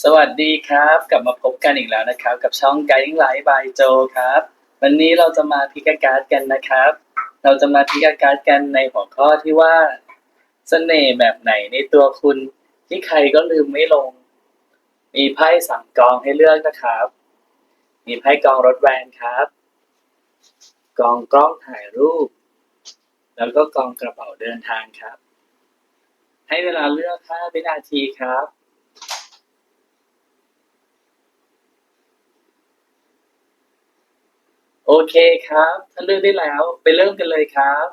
สวัสดีครับ กลับมาพบกันอีกแล้วนะครับ กับช่อง Guiding Light by Joe ครับ วันนี้เราจะมาพิกาการ์ดกันนะครับ เราจะมาพิกาการ์ดกันในหัวข้อที่ว่าเสน่ห์แบบไหนในตัวคุณที่ใครก็ลืมไม่ลง มีไพ่สามกองให้เลือกนะครับ มีไพ่กองรถแวนครับ กองกล้องถ่ายรูป แล้วก็กองกระเป๋าเดินทางครับ ให้เวลาเลือก5วินาทีครับ โอเคครับ ถ้าเลือกได้แล้ว ไปเริ่มกันเลยครับ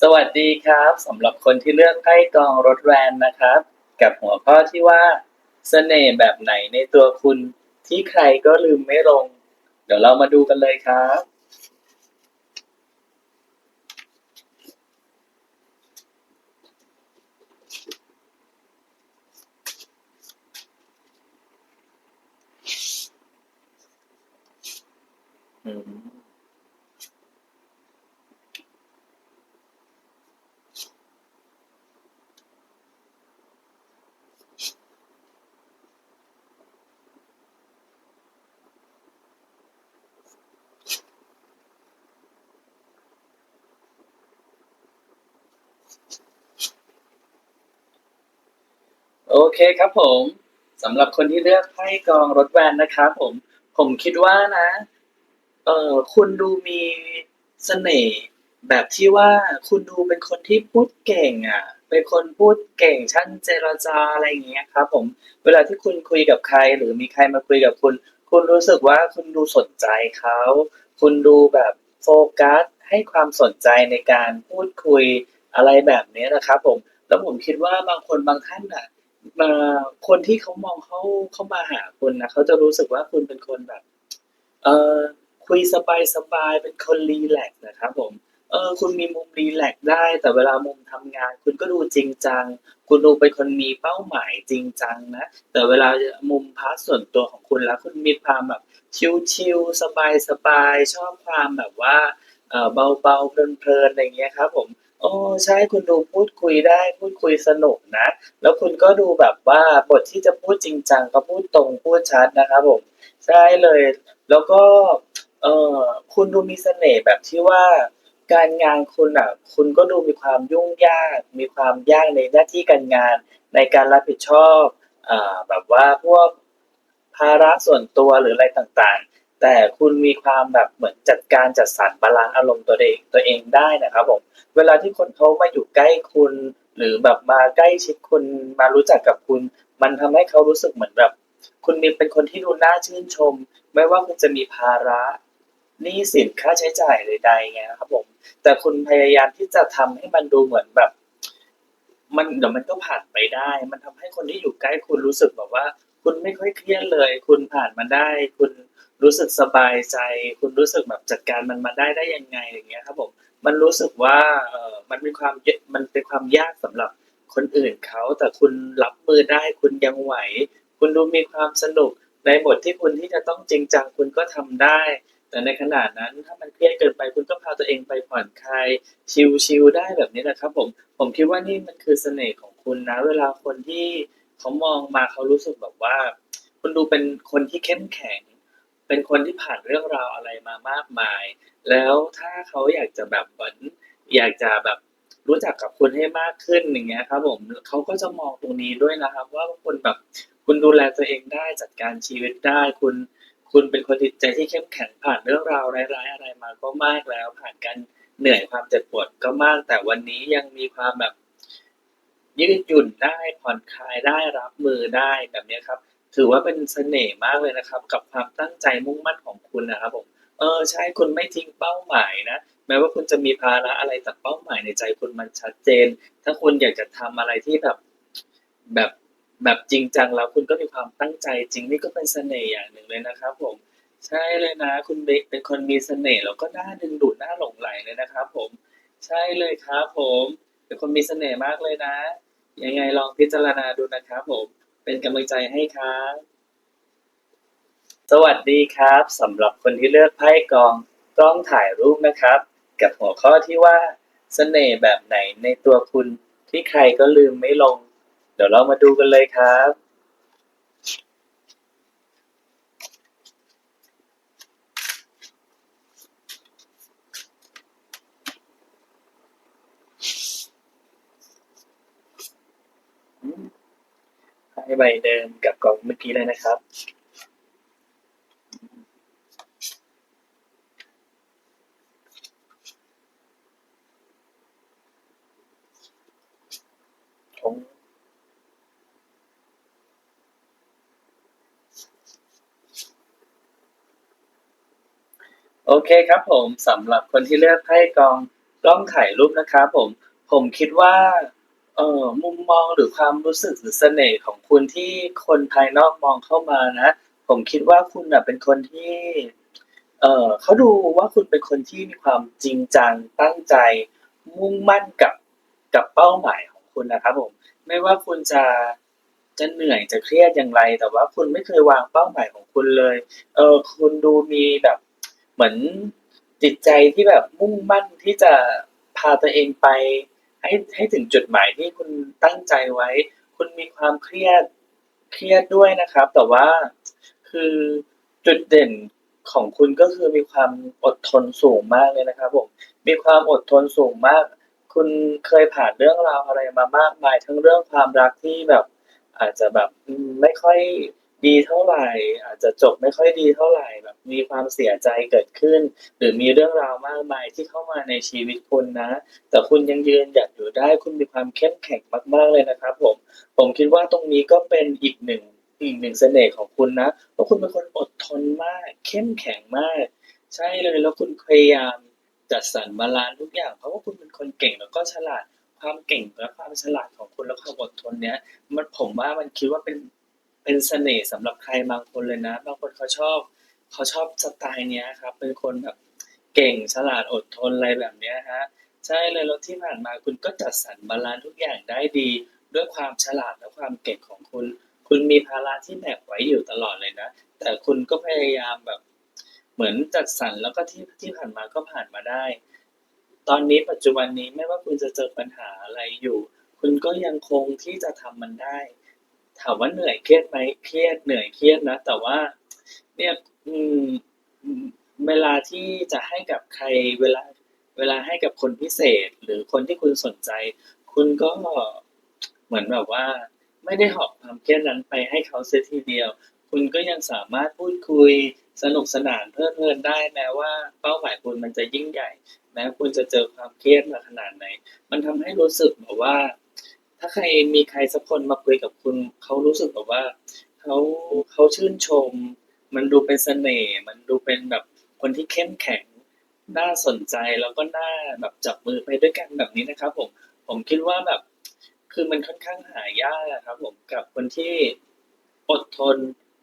สวัสดีครับสำหรับคนที่เลือกไพ่กองรถแวนนะครับ กับหัวข้อที่ว่าเสน่ห์แบบไหนในตัวคุณที่ใครก็ลืมไม่ลง เดี๋ยวเรามาดูกันเลยครับ โอเคครับผมสำหรับคนที่เลือกไพ่กองรถแวนนะครับผม ผมคิดว่านะ เออคุณดูมีเสน่ห์แบบที่ว่าคุณดูเป็นคนที่พูดเก่งอะ เป็นคนพูดเก่งช่างเจรจาอะไรอย่างเงี้ยครับ ผม เวลาที่คุณคุยกับใคร หรือมีใครมาคุยกับคุณ คุณรู้สึกว่าคุณดูสนใจเขา คุณดูแบบโฟกัสให้ความสนใจในการพูดคุยอะไรแบบนี้นะครับ ผม แล้วผมคิดว่าบางคนบางท่านอะมาคนที่เขามองเขาเข้ามาหาคุณนะเขาจะรู้สึกว่าคุณเป็นคนแบบ เออ คุยสบายสบายๆเป็นคนรีแลกซ์นะครับผมเออคุณมีมุมรีแลกซ์ได้ แต่เวลามุมทำงาน คุณก็ดูจริงจัง คุณดูเป็นคนมีเป้าหมายจริงจังนะแต่เวลามุมพาร์ทส่วนตัวของคุณแล้ว คุณมีความแบบชิลๆสบายๆชอบความแบบว่าเออเบาๆเพลินๆอะไรอย่างเงี้ยครับผมโอ้ใช่คุณดูพูดคุยได้พูดคุยสนุกนะ แล้วคุณก็ดูแบบว่าบทที่จะพูดจริงจังก็พูดตรงพูดชัดนะครับผม ใช่เลย แล้วก็ เออคุณดูมีเสน่ห์แบบที่ว่า การงานคุณอะ คุณก็ดูมีความยุ่งยาก มีความยากในหน้าที่การงาน ในการรับผิดชอบอ่าแบบว่าพวกภาระส่วนตัวหรืออะไรต่างๆ แต่คุณมีความแบบเหมือนจัดการจัดสรรบาลานซ์อารมณ์ตัวเองตัวเองได้นะครับผมเวลาที่คนเขามาอยู่ใกล้คุณ หรือแบบมาใกล้ชิดคุณมารู้จักกับคุณ มันทำให้เขารู้สึกเหมือนแบบ คุณมีเป็นคนที่ดูน่าชื่นชม ไม่ว่าคุณจะมีภาระ หนี้สินค่าใช้จ่ายใดๆไงครับผม แต่คุณพยายามที่จะทำให้มันดูเหมือนแบบ มันเดี๋ยวมันก็ผ่านไปได้ มันทำให้คนที่อยู่ใกล้คุณรู้สึกแบบว่า คุณไม่ค่อยเครียดเลย คุณผ่านมาได้ คุณรู้สึกสบายใจ คุณรู้สึกแบบจัดการมันมาได้ได้ยังไงอย่างเงี้ยครับผม มันรู้สึกว่าเออมันเป็นความมันเป็นความยากสำหรับคนอื่นเขาแต่คุณรับมือได้คุณยังไหว คุณดูมีความสนุกในบทที่คุณที่จะต้องจริงจังคุณก็ทำได้ แต่ในขณะนั้นถ้ามันเครียดเกินไปคุณก็พาตัวเองไปผ่อนคลายชิลๆได้แบบนี้นะครับ ผมผมคิดว่านี่มันคือเสน่ห์ของคุณนะ เวลาคนที่เขามองมาเขารู้สึกแบบว่า คุณดูเป็นคนที่เข้มแข็ง เป็นคนที่ผ่านเรื่องราวอะไรมามากมาย แล้วถ้าเขาอยากจะแบบเหมือนอยากจะแบบรู้จักกับคุณให้มากขึ้นอย่างเงี้ยครับ ผมเขาก็จะมองตรงนี้ด้วยนะครับ ว่าคุณแบบคุณดูแลตัวเองได้จัดการชีวิตได้คุณ คุณเป็นคนจิตใจที่เข้มแข็งผ่านเรื่องราวร้ายๆอะไรมาก็มากแล้ว ผ่านการเหนื่อยความเจ็บปวดก็มาก แต่วันนี้ยังมีความแบบยืดหยุ่นได้ผ่อนคลายได้รับมือได้แบบนี้ครับ ถือว่าเป็นเสน่ห์มากเลยนะครับ กับความตั้งใจมุ่งมั่นของคุณนะครับผมเออใช่คุณไม่ทิ้งเป้าหมายนะแม้ว่าคุณจะมีภาระอะไรแต่เป้าหมายในใจคุณมันชัดเจน ถ้าคุณอยากจะทำอะไรที่แบบแบบ แบบจริงจังแล้วคุณก็มีความตั้งใจจริงนี่ก็เป็นเสน่ห์อย่างหนึ่งเลยนะครับผมใช่เลยนะ คุณเบเป็นคนมีเสน่ห์แล้วก็น่าดึงดูดน่าหลงใหลเลยนะครับผมใช่เลยครับผมเป็นคนมีเสน่ห์มากเลยนะ ยังไงลองพิจารณาดูนะครับผมเป็นกำลังใจให้ครับสวัสดีครับสำหรับคนที่เลือกไพ่กองกล้องถ่ายรูปนะครับ กับหัวข้อที่ว่าเสน่ห์แบบไหนในตัวคุณที่ใครก็ลืมไม่ลง เดี๋ยวเรามาดูกันเลยครับ ให้ใบเดิมกับกล่องเมื่อกี้เลยนะครับ โอเคครับผมสำหรับคนที่เลือกไพ่กองกล้องถ่ายรูปนะครับผมผมคิดว่าเอ่อมุมมองหรือความรู้สึกหรือเสน่ห์ของคุณที่คนภายนอกมองเข้ามานะ ผมคิดว่าคุณน่ะเป็นคนที่ เอ่อเขาดูว่าคุณเป็นคนที่มีความจริงจังตั้งใจ มุ่งมั่นกับกับเป้าหมายของคุณนะครับผมไม่ว่าคุณจะจะเหนื่อยจะเครียดอย่างไร แต่ว่าคุณไม่เคยวางเป้าหมายของคุณเลยเออคุณดูมีแบบ เหมือนจิตใจที่แบบมุ่งมั่นที่จะพาตัวเองไป ให้ให้ถึงจุดหมายที่คุณตั้งใจไว้ คุณมีความเครียดเครียดด้วยนะครับ แต่ว่าคือจุดเด่นของคุณก็คือมีความอดทนสูงมากเลยนะครับผมมีความอดทนสูงมาก คุณเคยผ่านเรื่องราวอะไรมามากมาย ทั้งเรื่องความรักที่แบบ อาจจะแบบไม่ค่อย ดีเท่าไหร่ อาจจะจบไม่ค่อยดีเท่าไหร่แบบมีความเสียใจเกิดขึ้น หรือมีเรื่องราวมากมายที่เข้ามาในชีวิตคุณนะ แต่คุณยังยืนหยัดอยู่ได้คุณมีความเข้มแข็งมาก ๆเลยนะครับผมผมคิดว่าตรงนี้ก็เป็นอีกหนึ่งอีกหนึ่งเสน่ห์ของคุณนะเพราะคุณเป็นคนอดทนมาก เข้มแข็งมาก ใช่เลยแล้วคุณพยายามจัดสรรบาลันซ์ทุกอย่าง เพราะว่าคุณเป็นคนเก่งแล้วก็ฉลาดความเก่งและความฉลาดของคุณและความอดทนเนี้ยมันผมว่ามันคิดว่าเป็น เป็นเสน่ห์สำหรับใครบางคนเลยนะ บางคนเขาชอบเขาชอบสไตล์เนี้ยครับ เป็นคนแบบเก่งฉลาดอดทนอะไรแบบเนี้ยครับใช่เลยแล้วที่ผ่านมาคุณก็จัดสรรบาลันซ์ทุกอย่างได้ดี ด้วยความฉลาดและความเก่งของคุณ คุณมีภาระที่แบกไว้อยู่ตลอดเลยนะ แต่คุณก็พยายามแบบ เหมือนจัดสรรแล้วก็ที่ที่ผ่านมาก็ผ่านมาได้ ตอนนี้ปัจจุบันนี้ไม่ว่าคุณจะเจอปัญหาอะไรอยู่ คุณก็ยังคงที่จะทำมันได้ ถามว่าเหนื่อยเครียดไหมเครียดเหนื่อยเครียดนะ แต่ว่าเนี่ยอืมเวลาที่จะให้กับใครเวลาเวลาให้กับคนพิเศษ หรือคนที่คุณสนใจ คุณก็เหมือนแบบว่า ไม่ได้หอบความเครียดนั้นไปให้เขาเสียทีเดียว คุณก็ยังสามารถพูดคุยสนุกสนานเพลิดเพลินได้แม้ว่า เป้าหมายคุณมันจะยิ่งใหญ่แม้คุณจะเจอความเครียดมาขนาดไหน มันทำให้รู้สึกแบบว่า ถ้าใครมีใครสักคนมาคุยกับคุณเขารู้สึกแบบว่าเขาเขาชื่นชม มันดูเป็นเสน่ห์มันดูเป็นแบบคนที่เข้มแข็งน่าสนใจแล้วก็น่าแบบจับมือไปด้วยกันแบบนี้นะครับ ผมผมคิดว่าแบบ คือมันค่อนข้างหายากครับ ผมกับคนที่อดทน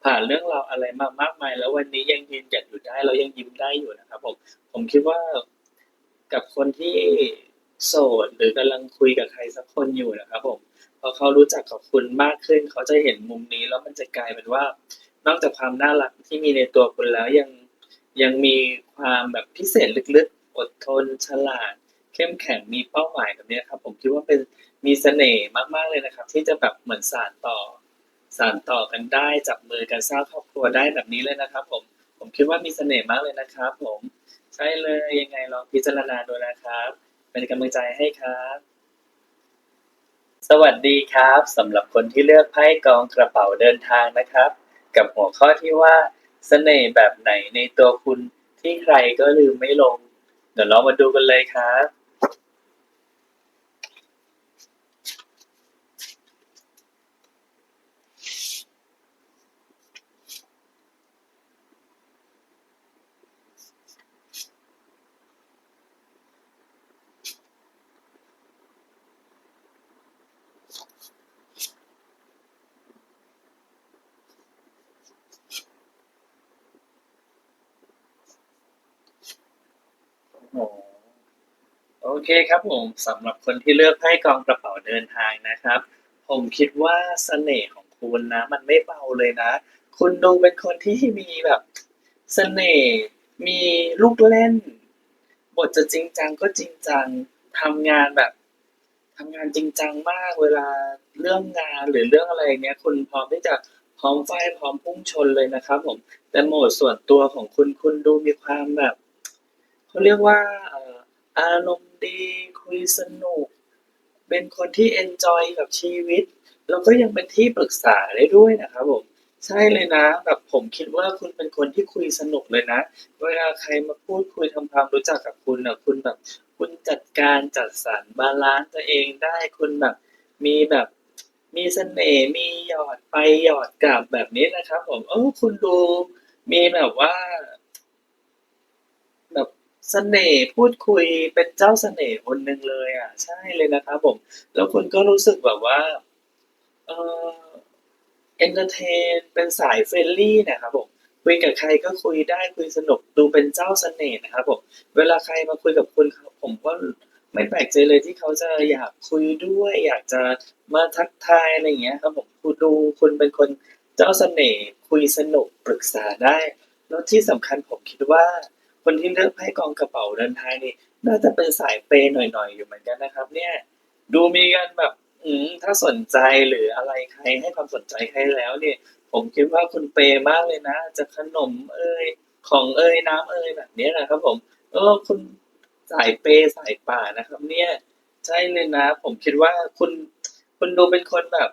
ผ่านเรื่องราวอะไรมามากมาย แล้ววันนี้ยังยืนหยัดอยู่ได้แล้วยังยิ้มได้อยู่นะครับ ผมผมคิดว่ากับคนที่ โสด หรือกำลังคุยกับใครสักคนอยู่นะครับผมพอเขารู้จักกับคุณมากขึ้น เขาจะเห็นมุมนี้แล้วมันจะกลายเป็นว่า นอกจากความน่ารักที่มีในตัวคุณแล้วยังยังมีความแบบพิเศษลึกๆ อดทนฉลาด เข้มแข็งมีเป้าหมายแบบนี้ครับ ผมคิดว่าเป็นมีเสน่ห์มากๆเลยนะครับ ที่จะแบบเหมือนสานต่อ สานต่อกันได้จับมือกันสร้างครอบครัวได้แบบนี้เลยนะครับ ผมผมคิดว่ามีเสน่ห์มากเลยนะครับ ผมใช่เลยยังไงลองพิจารณาดูนะครับ เป็นกำลังใจให้ครับ สวัสดีครับสำหรับคนที่เลือกไพ่กองกระเป๋าเดินทางนะครับ กับหัวข้อที่ว่าเสน่ห์แบบไหนในตัวคุณที่ใครก็ลืมไม่ลง เดี๋ยวเรามาดูกันเลยครับ โอเคครับผมสำหรับคนที่เลือกไพ่กองกระเป๋าเดินทางนะครับ ผมคิดว่าเสน่ห์ของคุณนะ มันไม่เบาเลยนะ คุณดูเป็นคนที่มีแบบเสน่ห์มีลูกเล่น บทจะจริงจังก็จริงจังทำงานแบบทำงานจริงจังมากเวลาเรื่องงานหรือเรื่องอะไรเนี้ย คุณพร้อมที่จะพร้อมไฟพร้อมพุ่งชนเลยนะครับ ผม แต่โหมดส่วนตัวของคุณคุณดูมีความแบบเขาเรียกว่าอารมณ์ ดีคุยสนุก เป็นคนที่เอนจอยกับชีวิต แล้วก็ยังเป็นที่ปรึกษาได้ด้วยนะครับผมใช่เลยนะแบบผมคิดว่าคุณเป็นคนที่คุยสนุกเลยนะ เวลาใครมาพูดคุยทำความรู้จักกับคุณน่ะคุณแบบ คุณจัดการจัดสรรบาลันซ์ตัวเองได้คุณแบบ มีแบบมีเสน่ห์มีหยอดไปหยอดกลับแบบนี้นะครับ ผมเออคุณดูมีแบบว่า สน่ห์พูดคุยเป็นเจ้าเสน่ห์คนหนึ่งเลย อะ ใช่เลยนะครับผม แล้วคุณก็รู้สึกแบบว่า เออเอนเทอร์เทนเป็นสาย friendly นะครับผมคุยกับใครก็คุยได้คุยสนุกดูเป็นเจ้าเสน่ห์นะครับผมเวลาใครมาคุยกับคุณเขาผมก็ไม่แปลกใจเลยที่เขาจะอยากคุยด้วย อยากจะมาทักทายอะไรอย่างเงี้ยครับผมคุณดูคุณเป็นคนเจ้าเสน่ห์คุยสนุกปรึกษาได้ แล้วที่สำคัญผมคิดว่า คนที่เลือกไพ่กองกระเป๋าเดินทางนี่น่าจะเป็นสายเปย์หน่อยๆอยู่เหมือนกันนะครับ เนี่ย ดูมีการแบบอืมถ้าสนใจหรืออะไรใครให้ความสนใจใครแล้วเนี่ย ผมคิดว่าคุณเปย์มากเลยนะ จะขนมเอ้ยของเอ้ยน้ำเอ้ยแบบนี้นะครับ ผม เออคุณสายเปย์สายป่านะครับ เนี่ยใช่เลยนะ ผมคิดว่าคุณคุณดูเป็นคนแบบ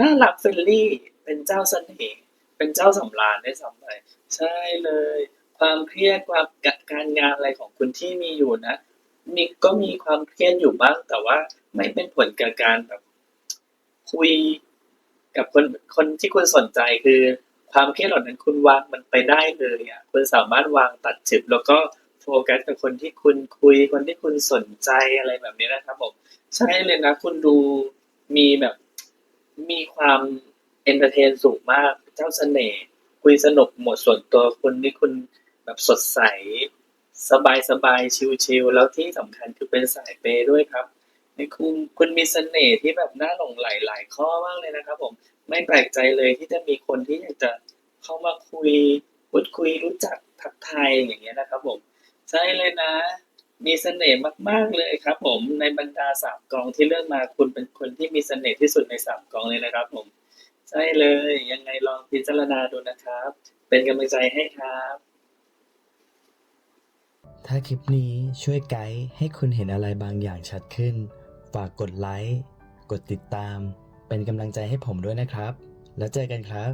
น่ารัก friendly เป็นเจ้าเสน่ห์เป็นเจ้าสำราญได้วยซ้ำไปใช่เลย ความเครียดความการงานอะไรของคุณที่มีอยู่นะมีก็มีความเครียดอยู่บ้าง แต่ว่าไม่เป็นผลกับการแบบคุยกับคนคนที่คุณสนใจคือความเครียดเหล่านั้นคุณวางมันไปได้เลยอะคุณสามารถวางตัดจิตแล้วก็โฟกัสกับคนที่คุณคุยคนที่คุณสนใจอะไรแบบนี้นะครับผมใช่เลยนะ คุณดูมีแบบมีความเอนเทอร์เทนสูงมากเจ้าเสน่ห์คุยสนุกหมดส่วนตัวคุณนี่คุณ แบบสดใส สบายๆชิลๆแล้วที่สำคัญคือเป็นสายเปย์ด้วยครับนี่คุณคุณมีเสน่ห์ที่แบบน่าหลงใหลหลายข้อมากเลยนะครับ ผมไม่แปลกใจเลยที่จะมีคนที่อยากจะเข้ามาคุยพูดคุยรู้จักทักทายอย่างเงี้ยนะครับ ผม ใช่เลยนะ มีเสน่ห์มาก ๆเลยครับ ผมในบรรดา3กองที่เลือกมาคุณเป็นคนที่มีเสน่ห์ที่สุดใน3กองเลยนะครับ ผม ใช่เลยยังไงลองพิจารณาดูนะครับ เป็นกำลังใจให้ครับ ถ้าคลิปนี้ช่วยไกด์ให้คุณเห็นอะไรบางอย่างชัดขึ้น ฝากกดไลค์ กดติดตาม เป็นกำลังใจให้ผมด้วยนะครับ แล้วเจอกันครับ